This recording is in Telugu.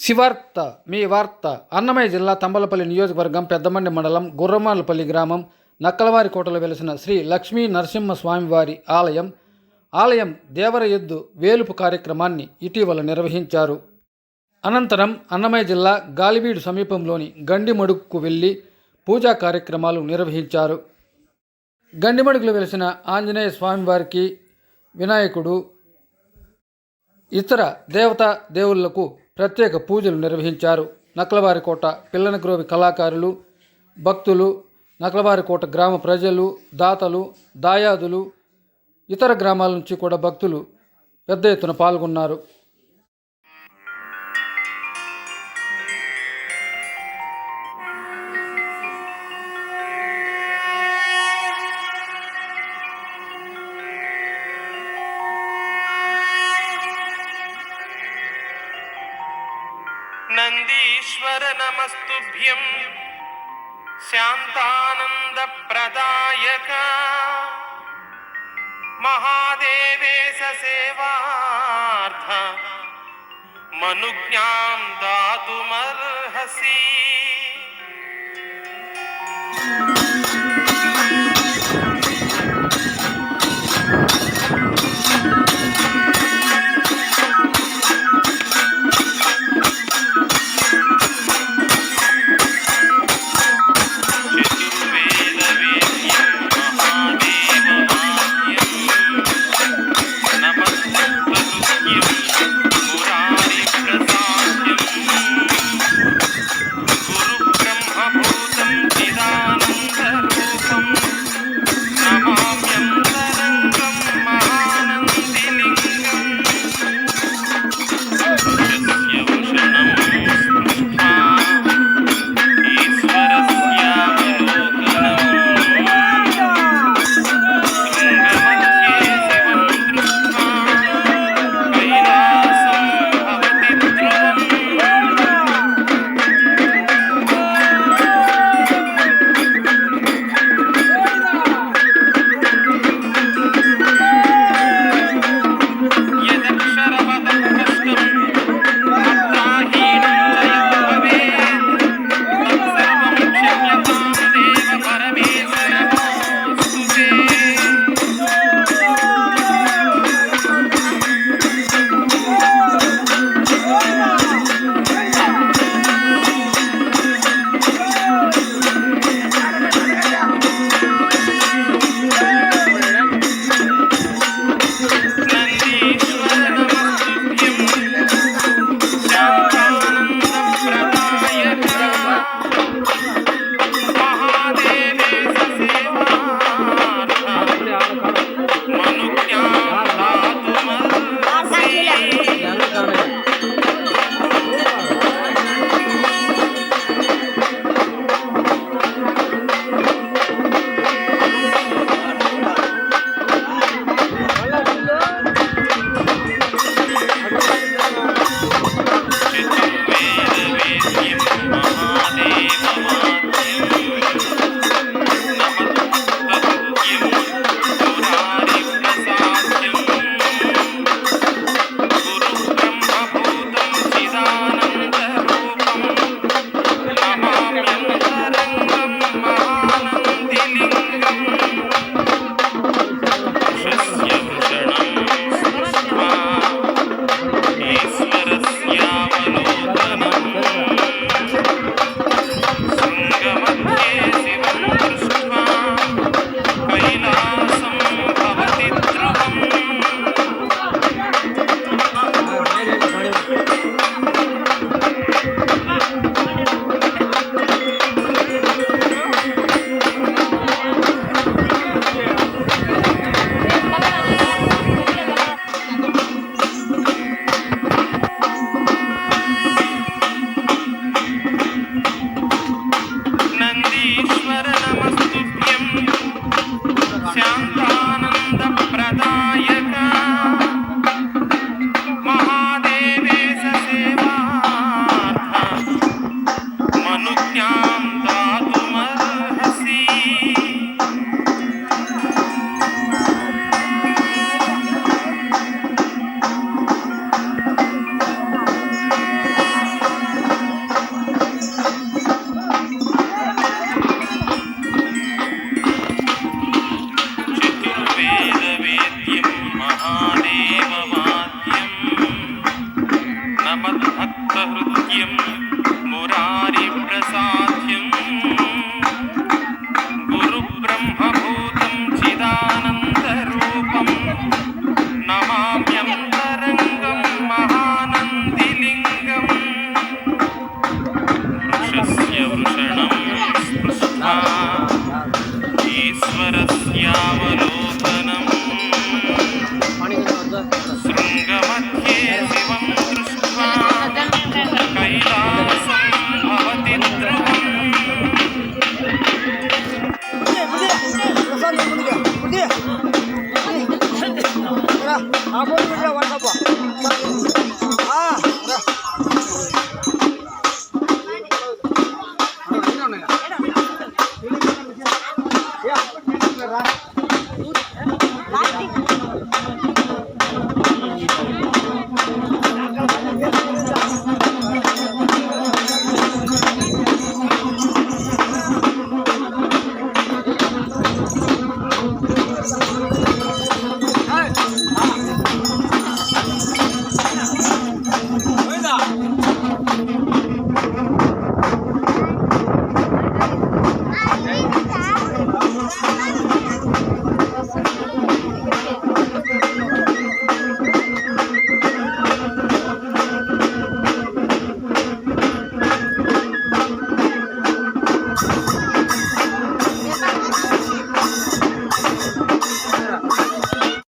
శివార్త మీ వార్త అన్నమయ్య జిల్లా తంబలపల్లి నియోజకవర్గం పెద్దమండి మండలం గుర్రమాలపల్లి గ్రామం నక్కలవారి కోటలో వెలిసిన శ్రీ లక్ష్మీ నరసింహ స్వామివారి ఆలయం ఆలయం దేవర ఎద్దు వేలుపు కార్యక్రమాన్ని ఇటీవల నిర్వహించారు. అనంతరం అన్నమయ్య జిల్లా గాలివీడు సమీపంలోని గండిమడుగుకు వెళ్ళి పూజా కార్యక్రమాలు నిర్వహించారు. గండిమడుగులో వెలిసిన ఆంజనేయ స్వామివారికి వినాయకుడు ఇతర దేవతా దేవుళ్ళకు ప్రత్యేక పూజలు నిర్వహించారు. నక్లవారికోట పిల్లనగ్రోవి కళాకారులు భక్తులు నక్లవారికోట గ్రామ ప్రజలు దాతలు దాయాదులు ఇతర గ్రామాల నుంచి కూడా భక్తులు పెద్ద ఎత్తున పాల్గొన్నారు. शरणमस्तुभ्यं शान्तानन्दप्रदायक। महादेवेश सेवार्थ मनुज्ञां दातुमर्हसि। मुरारिं मुरारिप्रसाद्यं गुरुब्रह्मभूतं चिदानन्दरूपं नमाम्यं तरङ्गं महानन्दिलिङ्गम् वृक्षस्य वृषणं स्पृष्टा ईश्वरस्यावलोकनम् शृङ्गमध्ये शिवम्